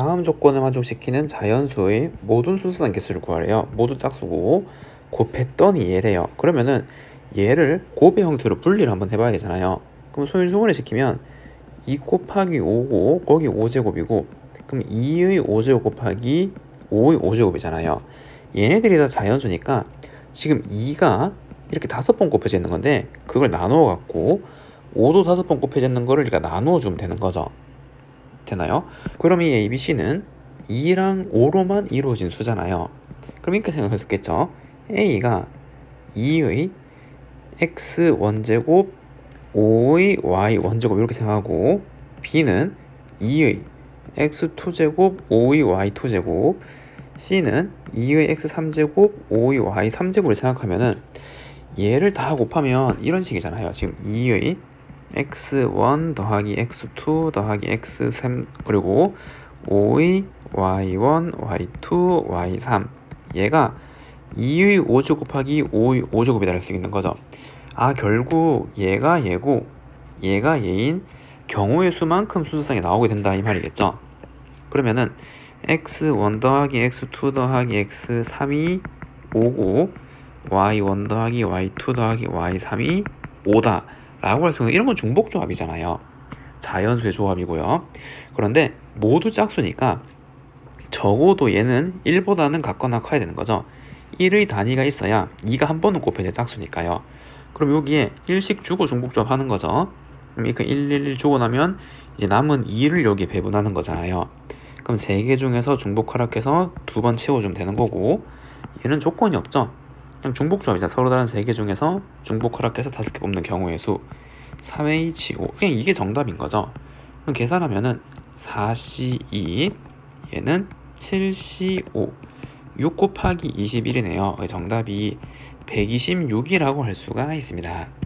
다음 조건을 만족시키는 자연수의 모든 수수단 개수를 구하래요. 모두 짝수고 곱했더니 얘래요. 그러면은 얘를 곱의 형태로 분리를 한번 해봐야 되잖아요. 그럼 소일소분해 시키면 2 곱하기 5고 거기 5제곱이고 그럼 2의 5제곱 곱하기 5의 5제곱이잖아요. 얘네들이 다 자연수니까 지금 2가 이렇게 다섯 번 곱해져 있는 건데 그걸 나누어 갖고 5도 다섯 번 곱해져 있는 거를 우리가 나누어 주면 되는 거죠. 되나요? 그럼 이 ABC는 2랑 5로만 이루어진 수잖아요. 그럼 이렇게 생각할 수 있겠죠. A가 2의 x 원제곱 5의 y 원제곱 이렇게 생각하고 B는 2의 x 2제곱 5의 y 2제곱 C는 2의 x 3제곱 5의 y 3제곱을 생각하면은 얘를 다 곱하면 이런 식이잖아요. 지금 2의 x1 더하기 x2 더하기 x3 그리고 5의 y1, y2, y3 얘가 2의 5제 곱하기 5의 5제곱이다 할수 있는 거죠. 아 결국 얘가 얘고 얘가 얘인 경우의 수만큼 수수상이 나오게 된다 이 말이겠죠. 그러면은 x1 더하기 x2 더하기 x3이 5고 y1 더하기 y2 더하기 y3이 5다 라고 할 수 있는 이런 건 중복 조합이잖아요. 자연수의 조합이고요. 그런데 모두 짝수니까 적어도 얘는 1보다는 같거나 커야 되는 거죠. 1의 단위가 있어야 2가 한 번은 곱해져 짝수니까요. 그럼 여기에 1씩 주고 중복 조합 하는 거죠. 그럼 이렇게 1, 1, 1 주고 나면 이제 남은 2를 여기에 배분하는 거잖아요. 그럼 3개 중에서 중복 활약해서 두 번 채워주면 되는 거고 얘는 조건이 없죠. 그냥 중복 조합이자 서로 다른 3개 중에서 중복 활약해서 5개 뽑는 경우의 수 3H5 그냥 이게 정답인 거죠. 그럼 계산하면은 4C2 얘는 7C5 6 곱하기 21이네요. 정답이 126이라고 할 수가 있습니다.